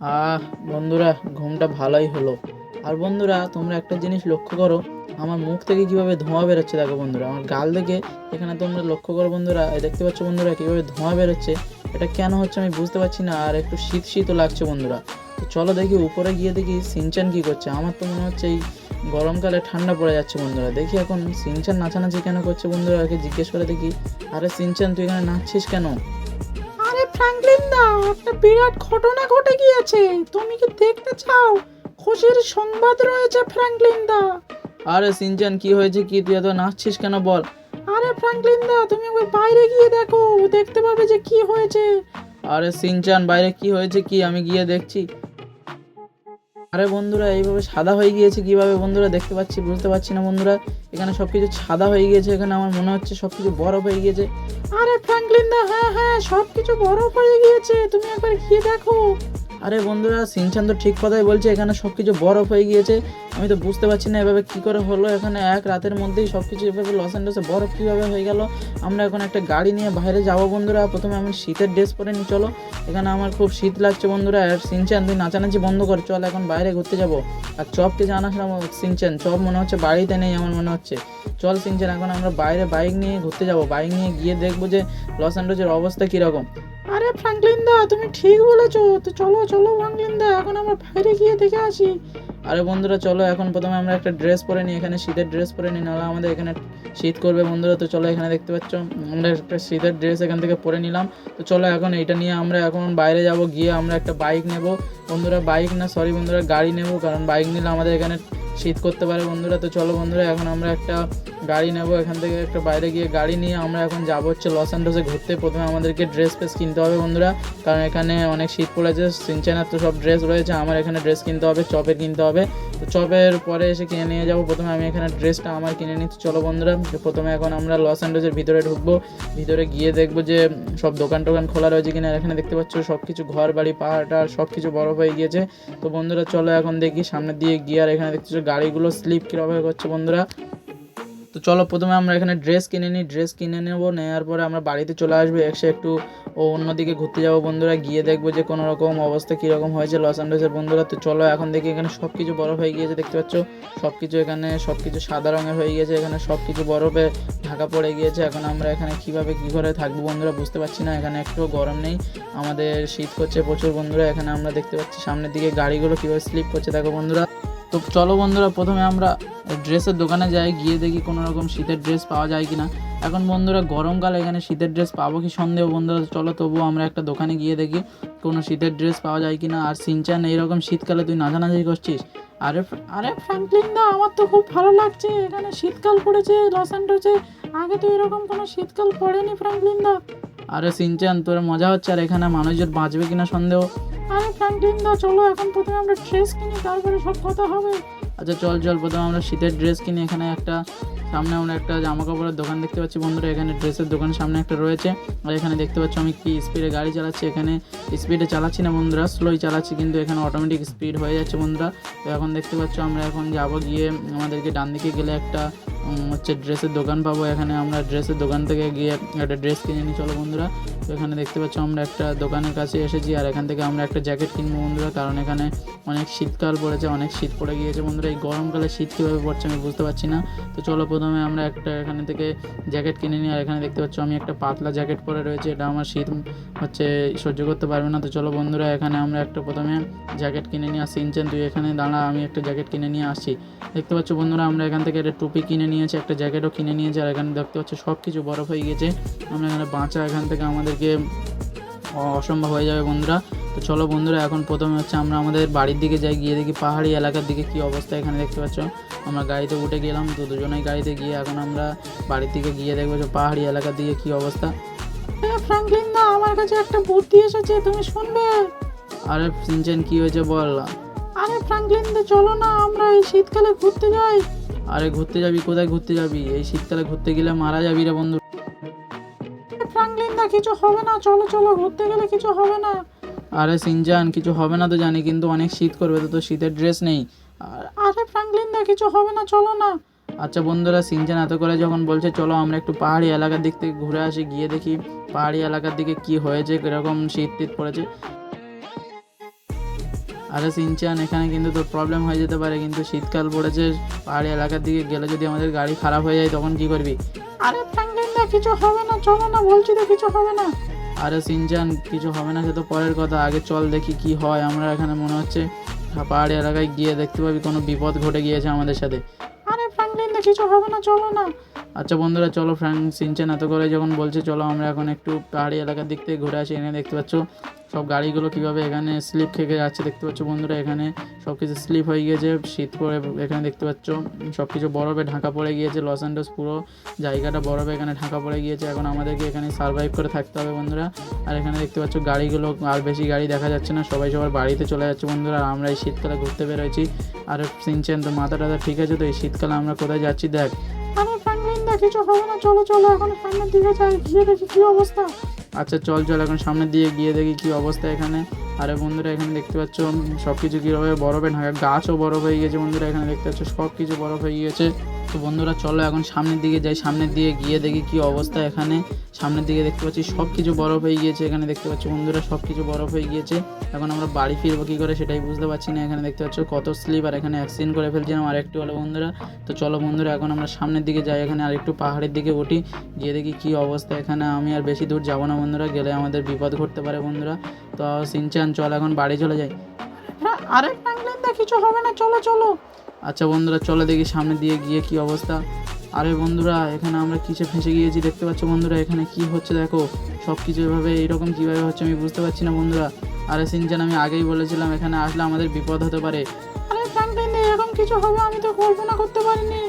আহ, বন্ধুরা, ঘুমটা ভালোই হলো। আর বন্ধুরা, তোমরা একটা জিনিস লক্ষ্য করো, আমার মুখ থেকে কীভাবে ধোঁয়া বেরোচ্ছে দেখো বন্ধুরা, আমার গাল থেকে এখানে তোমরা লক্ষ্য করো বন্ধুরা দেখতে পাচ্ছ বন্ধুরা কীভাবে ধোঁয়া বেরোচ্ছে, এটা কেন হচ্ছে আমি বুঝতে পারছি না, আর একটু শীত শীতও লাগছে বন্ধুরা। তো চলো দেখি উপরে গিয়ে দেখি সিনচান কি করছে, আমার তো মনে হচ্ছে এই গরমকালে ঠান্ডা পড়ে যাচ্ছে বন্ধুরা, দেখি এখন সিনচান নাচানাচি কেন করছে বন্ধুরা আগে জিজ্ঞেস করে দেখি, আরে সিনচান তুই এখানে নাচছিস কেন? ফ্র্যাঙ্কলিন দা একটা বিরাট ঘটনা ঘটে গিয়েছে। তুমি কি দেখতে চাও? খুশির সংবাদ রয়েছে ফ্র্যাঙ্কলিন দা। আরে সিনচান কি হয়েছে কি? তুই এত নাচছিস কেন বল? আরে ফ্র্যাঙ্কলিন দা তুমি একবার বাইরে গিয়ে দেখো। দেখতে পাবে যে কি হয়েছে। আরে সিনচান বাইরে কি হয়েছে কি? আমি গিয়ে দেখছি। আরে বন্ধুরা, এইভাবে সাদা হয়ে গিয়েছে, কীভাবে বন্ধুরা দেখতে পাচ্ছি, বুঝতে পারছি না বন্ধুরা। এখানে সব কিছু সাদা হয়ে গিয়েছে, এখানে আমার মনে হচ্ছে সব কিছু বরফ হয়ে গিয়েছে। আরে ফ্র্যাঙ্কলিন দা হ্যাঁ হ্যাঁ সব কিছু বরফ হয়ে গিয়েছে, তুমি একবার গিয়ে দেখো। আরে বন্ধুরা, সিনচান তো ঠিক কথাই বলছে, এখানে সব কিছু বরফ হয়ে গিয়েছে। আমি তো বুঝতে পারছি না এভাবে কী করে হলো। এখানে এক রাতের মধ্যেই সব কিছু এভাবে লস অ্যান্ডেলসে বরফ কীভাবে হয়ে গেল? আমরা এখন একটা গাড়ি নিয়ে বাইরে যাব বন্ধুরা। প্রথমে আমি শীতের ড্রেস পরে নিই চলো। এখানে আমার খুব শীত লাগছে বন্ধুরা। আর সিনচান, তুই নাচানাচি বন্ধ কর, চল এখন বাইরে ঘুরতে যাব। আর চপকে জানাস না সিনচান, চপ মনে হচ্ছে বাড়িতে নেই আমার মনে হচ্ছে। চল সিনচান, এখন আমরা বাইরে বাইক নিয়ে ঘুরতে যাব। বাইক নিয়ে গিয়ে দেখব যে লস অ্যান্ডেলসের অবস্থা কীরকম। আরে ফ্র্যাঙ্কলিন দা, তুমি ঠিক বলেছ। তো চলো চলো ফ্র্যাঙ্কলিন দা, এখন আমরা বাইরে গিয়ে দেখে আসি। আরে বন্ধুরা, চলো, এখন প্রথমে আমরা একটা ড্রেস পরে নিই। এখানে শীতের ড্রেস পরে নিই, নাহলে আমাদের এখানে শীত করবে বন্ধুরা। তো চলো, এখানে দেখতে পাচ্ছ, আমরা একটা শীতের ড্রেস এখান থেকে পরে নিলাম। তো চলো, এখন এইটা নিয়ে আমরা এখন বাইরে যাব, গিয়ে আমরা একটা বাইক নেব। বন্ধুরা বাইক না সরি বন্ধুরা, গাড়ি নেব। কারণ বাইক নিলে আমাদের এখানে শীত করতে পারে বন্ধুরা। তো চলো বন্ধুরা, এখন আমরা একটা গাড়ি নেব, এখান থেকে একটা বাইরে গিয়ে গাড়ি নিয়ে আমরা এখন যাব হচ্ছে লস অ্যান্ডোসে ঘুরতে। প্রথমে আমাদেরকে ড্রেস ফ্রেস কিনতে হবে বন্ধুরা, কারণ এখানে অনেক শীত পড়েছে, সিনচেনার তো সব ড্রেস রয়েছে, আমার এখানে ড্রেস কিনতে হবে, চপের কিনতে হবে। তো চপের পরে এসে কিনে নিয়ে যাব, প্রথমে আমি এখানে ড্রেসটা আমার কিনে নিচ্ছি, চলো বন্ধুরা। প্রথমে এখন আমরা লস অ্যান্ডোসের ভিতরে ঢুকবো, ভিতরে গিয়ে দেখব যে সব দোকান টোকান খোলা রয়েছে কিনা এখানে দেখতে পাচ্ছ সব কিছু ঘর বাড়ি, পাহাড় টাহাড় সব কিছু বরফ হয়ে গিয়েছে। তো বন্ধুরা, চলো এখন দেখি, সামনের দিয়ে গিয়ে আর এখানে দেখতেছো গাড়িগুলো স্লিপ কীভাবে করছে বন্ধুরা। তো চলো প্রথমে আমরা এখানে ড্রেস কিনে নিই ড্রেস কিনে নেব নেওয়ার পরে আমরা বাড়িতে চলে আসব, এসে একটু ও অন্যদিকে ঘুরতে যাব বন্ধুরা, গিয়ে দেখব যে কোনো রকম অবস্থা কীরকম হয়েছে লস অ্যান্ডোসের বন্ধুরা। তো চলো এখন দেখি এখানে সব কিছু বরফ হয়ে গিয়েছে, দেখতে পাচ্ছ? সব কিছু এখানে সব কিছু সাদা রঙের হয়ে গিয়েছে, এখানে সব কিছু বরফে ঢাকা পড়ে গিয়েছে। এখন আমরা এখানে কীভাবে কী করে থাকব বন্ধুরা বুঝতে পারছি না, এখানে একটু গরম নেই। আমাদের শীত করছে প্রচুর বন্ধুরা, এখানে আমরা দেখতে পাচ্ছি সামনের দিকে গাড়িগুলো কীভাবে স্লিপ করছে, দেখো বন্ধুরা। তো চলো বন্ধুরা, প্রথমে আমরা ড্রেসের দোকানে যাই, গিয়ে দেখি কোনো রকম শীতের ড্রেস পাওয়া যায় কি না এখন বন্ধুরা, গরমকালে এখানে শীতের ড্রেস পাবো কি সন্দেহ বন্ধুরা? চলো তবুও আমরা একটা দোকানে গিয়ে দেখি কোনো শীতের ড্রেস পাওয়া যায় কি না আর সিনচান, এইরকম শীতকালে তুই নাচানাচি করছিস? আরে আরে ফ্র্যাঙ্কলিন দা, আমার তো খুব ভালো লাগছে। এখানে শীতকাল পড়েছে, লস আগে তো এরকম কোনো শীতকাল পড়েনি ফ্র্যাঙ্কলিন দা। আরে সিনচান, তোর মজা হচ্ছে আর এখানে মানুষজন বাঁচবে কিনা সন্দেহ? ফ্র্যাঙ্কলিন চলো, এখন প্রথমে আমরা ড্রেস কিনি, তারপরে সব কথা হবে। আচ্ছা চল চল, প্রথমে আমরা শীতের ড্রেস কিনি। এখানে একটা সামনে আমরা একটা জামা কাপড়ের দোকান দেখতে পাচ্ছি বন্ধুরা, এখানে ড্রেসের দোকান সামনে একটা রয়েছে। আর এখানে দেখতে পাচ্ছ আমি কি স্পিডে গাড়ি চালাচ্ছি, এখানে স্পিডে চালাচ্ছি না বন্ধুরা স্লোই চালাচ্ছি, কিন্তু এখানে অটোমেটিক স্পিড হয়ে যাচ্ছে বন্ধুরা। তো এখন দেখতে পাচ্ছ আমরা এখন যাব গিয়ে, আমাদেরকে ডান দিকে গেলে একটা হচ্ছে ড্রেসের দোকান পাবো। এখানে আমরা ড্রেসের দোকান থেকে গিয়ে একটা ড্রেস কিনে নিই, চলো বন্ধুরা। তো এখানে দেখতে পাচ্ছ আমরা একটা দোকানের কাছে এসেছি, আর এখান থেকে আমরা একটা জ্যাকেট কিনবো বন্ধুরা, কারণ এখানে অনেক শীতকাল পড়েছে, অনেক শীত পড়ে গিয়েছে। বন্ধুরা, এই গরমকালে শীত কীভাবে পড়ছে আমি বুঝতে পারছি না। তো চলো প্রথমে আমরা একটা এখানে থেকে জ্যাকেট কিনে নিই, আর এখানে দেখতে পাচ্ছ আমি একটা পাতলা জ্যাকেট পরে রয়েছে। এটা আমার শীত হচ্ছে সহ্য করতে পারবে না। তো চলো বন্ধুরা, এখানে আমরা একটা প্রথমে জ্যাকেট কিনে নিয়ে আসছি ইনচেন তুই এখানে দাঁড়া, আমি একটা জ্যাকেট কিনে নিয়ে আসছি দেখতে পাচ্ছ বন্ধুরা, আমরা এখান থেকে একটা টুপি কিনে নিয়েছি, একটা জ্যাকেটও কিনে নিয়েছি, আর এখানে দেখতে পাচ্ছ সব কিছু বরফ হয়ে গিয়েছে। আমরা এখানে বাঁচা এখান থেকে আমাদেরকে অসম্ভব হয়ে যাবে বন্ধুরা। তো চলো বন্ধুরা, এখন প্রথমে হচ্ছে আমরা আমাদের বাড়ির দিকে যাই, গিয়ে দেখি পাহাড়ি এলাকার দিকে কি অবস্থা এখানে দেখতে পাচ্ছ। আমরা গাড়িতে উঠে গেলাম, তো দুজনেই গাড়িতে গিয়ে এখন আমরা বাড়ির দিকে গিয়ে দেখব যে পাহাড়ি এলাকার দিকে কি অবস্থা। ফ্র্যাঙ্কলিন দা আমার কাছে একটা বুদ্ধি এসেছে, তুমি শুনবে? আরে সিনচেন, কি হয়েছে বল? আরে ফ্র্যাঙ্কলিন দা, চলো না, আমরা এই শীতকালে ঘুরতে যাই। আরে ঘুরতে যাবি, কোথায় ঘুরতে যাবি? এই শীতকালে ঘুরতে গেলে মারা যাবি রে বন্ধু দা কিছু হবে না চলো চলো ঘুরতে গেলে কিছু হবে না। আরে সিনচান কিছু হবে না তো জানি কিন্তু অনেক শীত করবে তো তোর শীতের ড্রেস নেই। আর- আরে ফ্র্যাঙ্কলিন দা কিছু হবে না চলো না। আচ্ছা বন্ধুরা সিনচান এত করে যখন বলছে চলো আমরা একটু পাহাড়ি এলাকার দিক থেকে ঘুরে আসি গিয়ে দেখি পাহাড়ি এলাকার দিকে কি হয়েছে কীরকম শীত টিত পড়েছে। আরে সিনচান এখানে কিন্তু তোর প্রবলেম হয়ে যেতে পারে কিন্তু শীতকাল পড়েছে পাহাড়ি এলাকার দিকে গেলে যদি আমাদের গাড়ি খারাপ হয়ে যায় তখন কি করবি? আরে কিছু হবে না চলো না বলছি তো কিছু হবে না। আরে সিনজান কিছু হবে না সে তো পরের কথা। আগে চল দেখি কি হয়। আমরা এখানে মনে হচ্ছে পাহাড়ি এলাকায় গিয়ে দেখতে পাবি কোনো বিপদ ঘটে গিয়েছে আমাদের সাথে। আরে ফ্র্যাঙ্কলিন দা কিছু হবে না চলো না। আচ্ছা বন্ধুরা চলো ফ্র্যাঙ্ক সিনচান এত করে যখন বলছে চলো আমরা এখন একটু পাহাড়ি এলাকার দিক থেকে ঘুরে আসি। এখানে দেখতে পাচ্ছ সব গাড়িগুলো কীভাবে এখানে স্লিপ খেয়ে যাচ্ছে দেখতে পাচ্ছ বন্ধুরা, এখানে সব কিছু স্লিপ হয়ে গিয়েছে, শীত পরে এখানে দেখতে পাচ্ছ সব কিছু বরফে ঢাকা পড়ে গিয়েছে লস অ্যান্ডোস পুরো জায়গাটা বরফে এখানে ঢাকা পড়ে গিয়েছে, এখন আমাদেরকে এখানে সার্ভাইভ করে থাকতে হবে বন্ধুরা। আর এখানে দেখতে পাচ্ছ গাড়িগুলো, আর বেশি গাড়ি দেখা যাচ্ছে না, সবাই সবার বাড়িতে চলে যাচ্ছে বন্ধুরা, আর আমরা এই শীতকালে ঘুরতে বেরোয়েছি। আর সিনচেন তো মাথা টাথা ঠিক আছে তো, এই শীতকালে আমরা কোথায় যাচ্ছি দেখ। আরে হবে না, চলো চলো, এখন সামনের দিকে যাই দেখি কি অবস্থা। আচ্ছা চল চল, এখন সামনে দিয়ে গিয়ে দেখি কি অবস্থা এখানে। আরে বন্ধুরা, এখানে দেখতে পাচ্ছ সব কিছু কীভাবে বরফে ঢাকা, গাছও বরফ হয়ে গেছে বন্ধুরা, এখানে দেখতে পাচ্ছ সব কিছু বরফ হয়ে গিয়েছে। তো বন্ধুরা চলো এখন সামনের দিকে যাই সামনের দিকে গিয়ে দেখি কি অবস্থা এখানে সামনের দিকে দেখতে পাচ্ছি সব কিছু বরফ হয়ে গিয়েছে এখানে দেখতে পাচ্ছি বন্ধুরা সব কিছু বরফ হয়ে গিয়েছে এখন আমরা বাড়ি ফিরবো কী করে সেটাই বুঝতে পারছি না এখানে দেখতে পাচ্ছ কত স্লিপ আর এখানে অ্যাক্সিডেন্ট করে ফেলছিলাম আর একটু হলো বন্ধুরা তো চলো বন্ধুরা এখন আমরা সামনের দিকে যাই এখানে আর একটু পাহাড়ের দিকে উঠি গিয়ে দেখি কি অবস্থা এখানে আমি আর বেশি দূর যাব না বন্ধুরা গেলে আমাদের বিপদ ঘটতে পারে বন্ধুরা তো সিনচান চল এখন বাড়ি চলে যাই ফ্রা- আরে ফ্র্যাঙ্কলিন দা কিছু হবে না চলো চলো আচ্ছা বন্ধুরা, চলে দেখি সামনে দিয়ে গিয়ে কি অবস্থা। আরে বন্ধুরা, এখানে আমরা কিসে ফেঁসে গিয়েছি দেখতে পাচ্ছ বন্ধুরা, এখানে কি হচ্ছে দেখো? সব কিছু এভাবে এইরকম কীভাবে হচ্ছে আমি বুঝতে পারছি না বন্ধুরা। আরে সিনজান আমি আগেই বলেছিলাম, এখানে আসলে আমাদের বিপদ হতে পারে। আরে এরকম কিছু হবে, আমি তো কল্পনা করতে পারিনি।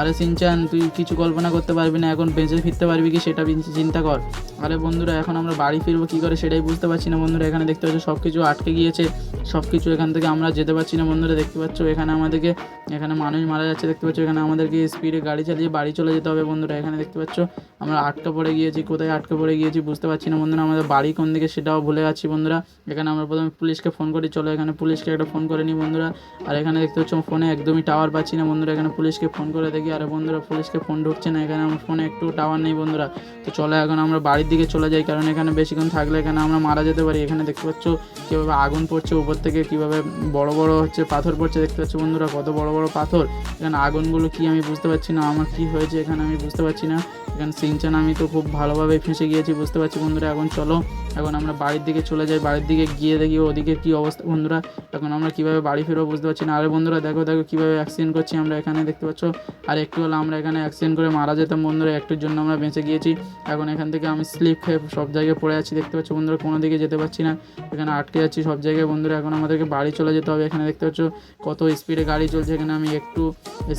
আরে সিনচান, তুই কিছু কল্পনা করতে পারবি না, এখন বেঁচে ফিরতে পারবি কি সেটা চিন্তা কর। আরে বন্ধুরা, এখন আমরা বাড়ি ফিরবো কী করে সেটাই বুঝতে পারছি না বন্ধুরা, এখানে দেখতে পাচ্ছ সব কিছু আটকে গিয়েছে সব কিছু এখান থেকে আমরা যেতে পারছি না বন্ধুরা, দেখতে পাচ্ছ এখানে আমাদেরকে, এখানে মানুষ মারা যাচ্ছে, দেখতে পাচ্ছ এখানে আমাদেরকে স্পিডে গাড়ি চালিয়ে বাড়ি চলে যেতে হবে বন্ধুরা, এখানে দেখতে পাচ্ছ আমরা আটকে পড়ে গিয়েছি, কোথায় আটকে পড়ে গিয়েছি বুঝতে পারছি না বন্ধুরা। আমাদের বাড়ি কোন দিকে সেটাও ভুলে যাচ্ছি বন্ধুরা। এখানে আমরা প্রথমে পুলিশকে ফোন করি, চলো এখানে পুলিশকে একটা ফোন করে নিই বন্ধুরা। আর এখানে দেখতে পাচ্ছ ফোনে একদমই টাওয়ার পাচ্ছি না বন্ধুরা। এখানে পুলিশকে ফোন করে দেখি, আর বন্ধুরা পুলিশকে ফোন ঢুকছে না। এখানে আমার ফোনে একটু টাওয়ার নেই বন্ধুরা। তো চলো এখন আমরা বাড়ির দিকে চলে যাই, কারণ এখানে বেশিক্ষণ থাকলে এখানে আমরা মারা যেতে পারি। এখানে দেখতে পাচ্ছ কীভাবে আগুন পড়ছে, উপর থেকে কীভাবে বড় বড় হচ্ছে পাথর পড়ছে। দেখতে পাচ্ছ বন্ধুরা কত বড় বড় পাথর। এখানে আগুনগুলো কি আমি বুঝতে পারছি না, আমার কি হয়েছে এখানে আমি বুঝতে পারছি না। এখানে সিনচান আমি তো খুব ভালোভাবে ফেঁসে গিয়েছি, বুঝতে পারছি বন্ধুরা। এখন চলো, এখন আমরা বাড়ির দিকে চলে যাই, বাড়ির দিকে গিয়ে দেখি ওদিকে কি অবস্থা। বন্ধুরা, এখন আমরা কীভাবে বাড়ি ফিরবো বুঝতে পারছি না। আরে বন্ধুরা, দেখো দেখো কীভাবে অ্যাক্সিডেন্ট করছি আমরা এখানে, দেখতে পাচ্ছ? আর একটু হলো আমরা এখানে অ্যাক্সিডেন্ট করে মারা যেতাম বন্ধুরা, একটুর জন্য আমরা বেঁচে গিয়েছি। এখন এখান থেকে আমি স্লিপ খেয়ে সব জায়গায় পড়ে আছি, দেখতে পাচ্ছ বন্ধুরা, কোনো দিকে যেতে পারছি না। এখানে আটকে যাচ্ছি সব জায়গায় বন্ধুরা, এখন আমাদেরকে বাড়ি চলে যেতে হবে এখানে, দেখতে পাচ্ছ? কত স্পিডে গাড়ি চলছে এখানে, আমি একটু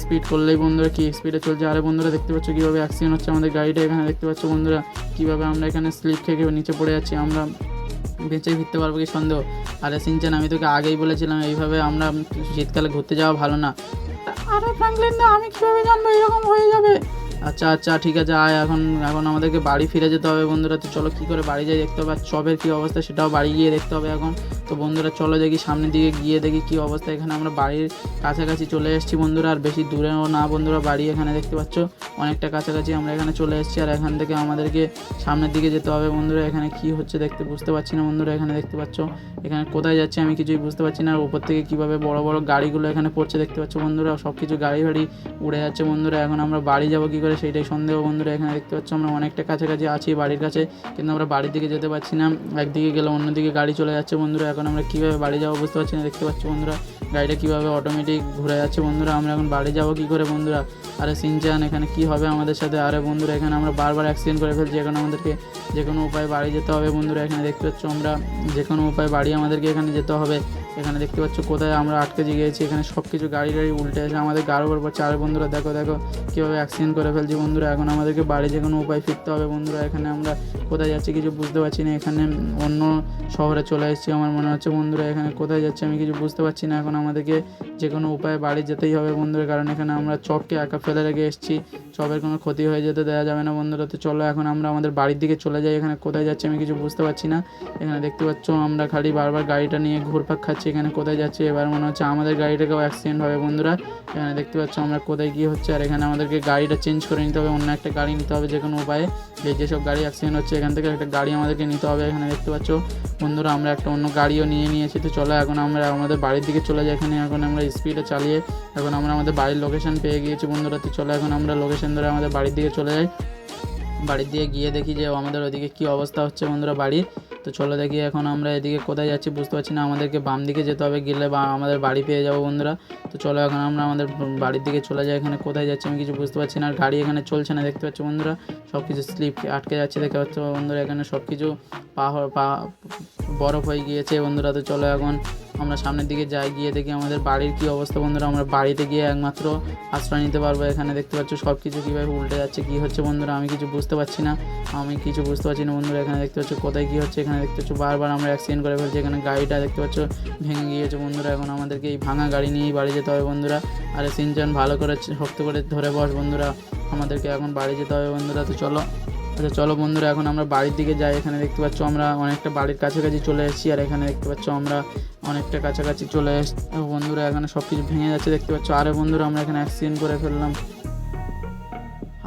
স্পিড করলেই বন্ধুরা কী স্পিডে চলছে? আরে বন্ধুরা, দেখতে পাচ্ছ কীভাবে অ্যাক্সিডেন্ট হচ্ছে আমাদের গাড়িটা? এখানে দেখতে পাচ্ছ বন্ধুরা, কীভাবে আমরা এখানে স্লিপ খেয়ে নিচে পড়ে যাচ্ছি আমরা বেঁচে ফিরতে পারব কি সন্দেহ? আরে সিনচান আমি তোকে আগেই বলেছিলাম, এইভাবে আমরা শীতকালে ঘুরতে যাওয়া ভালো না। আরে ফ্র্যাঙ্কলিন আমি কীভাবে জানব এরকম হয়ে যাবে? আচ্ছা আচ্ছা ঠিক আছে, আয়, এখন এখন আমাদেরকে বাড়ি ফিরে যেতে হবে বন্ধুরা, তো চলো কী করে বাড়ি যাই দেখতে হবে, আর চপের কী অবস্থা সেটাও বাড়ি গিয়ে দেখতে হবে এখন। তো বন্ধুরা, চলো দেখি সামনের দিকে গিয়ে দেখি কী অবস্থা, এখানে আমরা বাড়ির কাছাকাছি চলে এসেছি বন্ধুরা, আর বেশি দূরেও না বন্ধুরা, বাড়ি এখানে দেখতে পাচ্ছ, অনেকটা কাছাকাছি আমরা এখানে চলে এসেছি, আর এখান থেকে আমাদেরকে সামনের দিকে যেতে হবে বন্ধুরা, এখানে কি হচ্ছে দেখতে বুঝতে পারছি না বন্ধুরা, এখানে দেখতে পাচ্ছ, এখানে কোথায় যাচ্ছে আমি কিছুই বুঝতে পারছি না, আর উপর থেকে কীভাবে বড় বড় গাড়িগুলো এখানে পড়ছে দেখতে পাচ্ছ বন্ধুরা সব কিছু গাড়ি ফাড়ি উড়ে যাচ্ছে বন্ধুরা, এখন আমরা বাড়ি যাব কী করে সেইটাই সন্দেহ বন্ধুরা এখানে দেখতে পাচ্ছ আমরা অনেকটা কাছাকাছি আছি বাড়ির কাছে, কিন্তু আমরা বাড়ির দিকে যেতে পারছি না। একদিকে গেলে অন্যদিকে গাড়ি চলে যাচ্ছে বন্ধুরা, এখন আমরা কীভাবে বাড়ি যাব বুঝতে পারছি না, দেখতে পাচ্ছ বন্ধুরা, গাড়িটা কীভাবে অটোমেটিক ঘুরে যাচ্ছে বন্ধুরা, আমরা এখন বাড়ি যাব কী করে বন্ধুরা? আরে সিনচান, এখানে কি হবে আমাদের সাথে? আরে বন্ধুরা, এখানে আমরা বারবার অ্যাক্সিডেন্ট করে ফেলছি, এখন আমাদেরকে যে কোনো উপায়ে বাড়ি যেতে হবে বন্ধুরা, এখানে দেখতে পাচ্ছ আমরা যে কোনো উপায়ে বাড়ি আমাদেরকে এখানে যেতে হবে। এখানে দেখতে পাচ্ছ কোথায় আমরা আটকে গিয়েছি। এখানে সব কিছু গাড়ি গাড়ি উল্টে আছে আমাদের গাড়ো পর চার বন্ধুরা, দেখো দেখো, কীভাবে অ্যাক্সিডেন্ট করে ফেলছি বন্ধুরা। এখন আমাদেরকে বাড়ি যে কোনো উপায় ফিরতে হবে বন্ধুরা। এখানে আমরা কোথায় যাচ্ছি কিছু বুঝতে পারছি না। এখানে অন্য শহরে চলে এসেছি আমার মনে হচ্ছে বন্ধুরা। এখানে কোথায় যাচ্ছি আমি কিছু বুঝতে পারছি না। এখন আমাদেরকে যে কোনো উপায়ে বাড়ি যেতেই হবে বন্ধুরা। কারণ এখানে আমরা চপকে একা ফেলে রেখে এসেছি। চপের কোনো ক্ষতি হয়ে যেতে দেওয়া যাবে না বন্ধুরা। তো চলো, এখন আমরা আমাদের বাড়ির দিকে চলে যাই। এখানে কোথায় যাচ্ছি আমি কিছু বুঝতে পারছি না। এখানে দেখতে পাচ্ছ আমরা খালি বারবার গাড়িটা নিয়ে ঘুরপাক খাচ্ছি। এখানে কোথায় যাচ্ছি? এবার মনে হচ্ছে আমাদের গাড়িটাকেও অ্যাক্সিডেন্ট হবে বন্ধুরা। এখানে দেখতে পাচ্ছ আমরা কোথায় গিয়ে হচ্ছে, আর এখানে আমাদেরকে গাড়িটা চেঞ্জ করে নিতে হবে, অন্য একটা গাড়ি নিতে হবে যে কোনো উপায়ে। এই যেসব গাড়ি অ্যাক্সিডেন্ট হচ্ছে, এখান থেকে একটা গাড়ি আমাদেরকে নিতে হবে, এখানে দেখতে পাচ্ছ। বন্ধুরা, আমরা একটা অন্য গাড়িও নিয়ে নিয়েছি, তো চলো এখন আমরা আমাদের বাড়ির দিকে চলে যাই এখানে। এখন আমরা স্পিডে চালিয়ে, এখন আমরা আমাদের বাড়ির লোকেশন পেয়ে গিয়েছি বন্ধুরা, তো চলো এখন আমরা লোকেশন ধরে আমাদের বাড়ির দিকে চলে যাই। বাড়ির দিকে গিয়ে দেখি যে আমাদের ওদিকে কি অবস্থা হচ্ছে বন্ধুরা বাড়ির। তো চলো দেখি এখন আমরা এদিকে কোথায় যাচ্ছি বুঝতে পারছি না। আমাদেরকে বাম দিকে যেতে হবে, গেলে বা আমাদের বাড়ি পেয়ে যাব বন্ধুরা। তো চলো এখন আমরা আমাদের বাড়ির দিকে চলে যাই। এখানে কোথায় যাচ্ছি আমি কিছু বুঝতে পারছি না। আর গাড়ি এখানে চলছে না, দেখতে পাচ্ছি বন্ধুরা? সব কিছু স্লিপ আটকে যাচ্ছে দেখতে পাচ্ছ বন্ধুরা এখানে সব কিছু পা হ- পা বরফ হয়ে গিয়েছে, বন্ধুরা তো চলো এখন আমরা সামনের দিকে যাই, গিয়ে দেখি আমাদের বাড়ির কী অবস্থা, বন্ধুরা। আমরা বাড়িতে গিয়ে একমাত্র আশ্রয় নিতে পারব, এখানে দেখতে পাচ্ছ সব কিছু কীভাবে উল্টে যাচ্ছে, কী হচ্ছে, বন্ধুরা, আমি কিছু বুঝতে পারছি না। আমি কিছু বুঝতে পারছি না, বন্ধুরা, এখানে দেখতে পাচ্ছ কোথায় কী হচ্ছে, এখানে দেখতে পাচ্ছ বারবার আমরা অ্যাক্সিডেন্ট করে ফেলছি, এখানে গাড়িটা দেখতে পাচ্ছ ভেঙে গিয়েছে, বন্ধুরা। এখন আমাদেরকে এই ভাঙা গাড়ি নিয়েই বাড়ি যেতে হবে, বন্ধুরা। আরে সিনচান ভালো করে শক্ত করে ধরে বস, বন্ধুরা। আমাদেরকে এখন বাড়ি যেতে হবে, বন্ধুরা, তো চলো। আচ্ছা চলো বন্ধুরা, এখন আমরা বাড়ির দিকে যাই। এখানে দেখতে পাচ্ছ আমরা অনেকটা বাড়ির কাছাকাছি চলে এসেছি, আর এখানে দেখতে পাচ্ছ আমরা অনেকটা কাছাকাছি চলে এসছি বন্ধুরা, এখানে সব কিছু ভেঙে যাচ্ছে, দেখতে পাচ্ছ। আরে বন্ধুরা, আমরা এখানে অ্যাক্সিডেন্ট করে ফেললাম।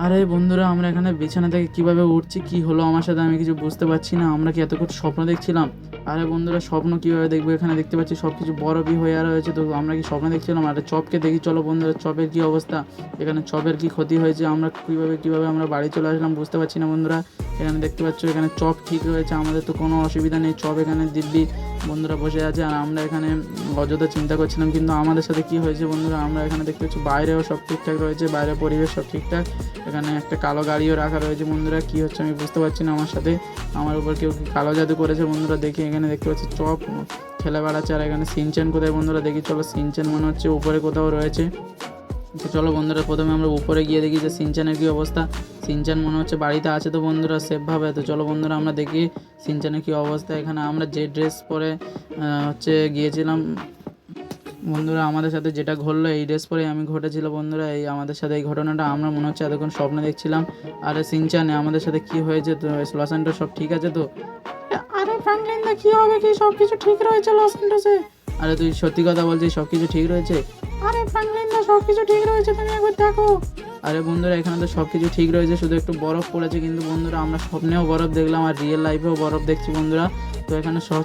আরে বন্ধুরা, আমরা এখানে বিছানা থেকে কীভাবে উঠছি, কি হলো আমার সাথে আমি কিছু বুঝতে পারছি না। আমরা কি এতক্ষণ স্বপ্ন দেখছিলাম? আরে বন্ধুরা, স্বপ্ন কীভাবে দেখব? এখানে দেখতে পাচ্ছি সব কিছু বরফই হয়ে আর হয়েছে তো আমরা কি স্বপ্ন দেখছিলাম? আরে চপকে দেখি, চলো বন্ধুরা, চপের কি অবস্থা? এখানে চপের কি ক্ষতি হয়েছে? আমরা কীভাবে কীভাবে আমরা বাড়ি চলে আসলাম বুঝতে পারছি না বন্ধুরা। এখানে দেখতে পাচ্ছ, এখানে চপ ঠিক হয়েছে, আমাদের তো কোনো অসুবিধা নেই। চপ এখানে দিব্যি বন্ধুরা বসে আছে আর আমরা এখানে অযথা চিন্তা করছিলাম, কিন্তু আমাদের সাথে কি হয়েছে বন্ধুরা? আমরা এখানে দেখতে পাচ্ছি বাইরেও সব ঠিকঠাক রয়েছে, বাইরের পরিবেশ সব ঠিকঠাক। এখানে একটা কালো গাড়িও রাখা রয়েছে বন্ধুরা, কি হচ্ছে আমি বুঝতে পারছি না আমার সাথে। আমার উপর কেউ কালো জাদু করেছে বন্ধুরা? দেখি এখানে দেখতে পাচ্ছি চপ খেলে বেড়াচ্ছে আর এখানে সিনচেন কোথায় বন্ধুরা? দেখি চলো সিনচেন মনে হচ্ছে, উপরে কোথাও রয়েছে। তো চলো বন্ধুরা প্রথমে আমরা উপরে গিয়ে দেখি যে সিনচানের কী অবস্থা। সিনচান মনে হচ্ছে বাড়িতে আছে তো বন্ধুরা সেফভাবে। তো চলো বন্ধুরা আমরা দেখি সিনচানের কী অবস্থা। এখানে আমরা যে ড্রেস পরে হচ্ছে গিয়েছিলাম বন্ধুরা আমাদের সাথে যেটা ঘটলো এই ড্রেস পরে আমি ঘটেছিল বন্ধুরা এই আমাদের সাথে এই ঘটনাটা। আমরা মনে হচ্ছে এতক্ষণ স্বপ্ন দেখছিলাম। আরে সিনচানে আমাদের সাথে কি হয়েছে? তো লস অ্যান্ডোস সব ঠিক আছে তো? আরে ফ্র্যাঙ্কলিন দা কি হবে? কি সব কিছু ঠিক রয়েছে লস অ্যান্ডোসে আরে তুই সত্যি কথা বলছিস সব কিছু ঠিক রয়েছে? আরে ফ্র্যাঙ্কলিন দা সব কিছু ঠিক রয়েছে, তুমি একবার দেখো। আরে বন্ধুরা, এখানে তো সব কিছু ঠিক রয়েছে, শুধু একটু বরফ পড়েছে, কিন্তু বন্ধুরা, আমরা স্বপ্নেও বরফ দেখলাম, আর রিয়েল লাইফেও বরফ দেখছি বন্ধুরা। তো এখানে সব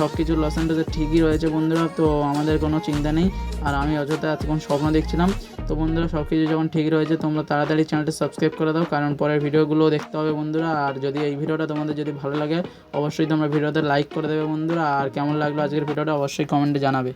সব কিছু লস অ্যান্ডোসে ঠিকই রয়েছে বন্ধুরা, তো আমাদের কোনো চিন্তা নেই, আর আমি অযথা এতক্ষণ স্বপ্ন দেখছিলাম। তো বন্ধুরা সব কিছু যখন ঠিক রয়েছে, তোমরা তাড়াতাড়ি চ্যানেলটা সাবস্ক্রাইব করে দাও, কারণ পরের ভিডিওগুলো দেখতে হবে বন্ধুরা, আর যদি এই ভিডিওটা তোমাদের যদি ভালো লাগে, অবশ্যই তোমরা ভিডিওতে লাইক করে দেবে বন্ধুরা, আর কেমন লাগল আজকের ভিডিওটা, অবশ্যই কমেন্টে জানাবে।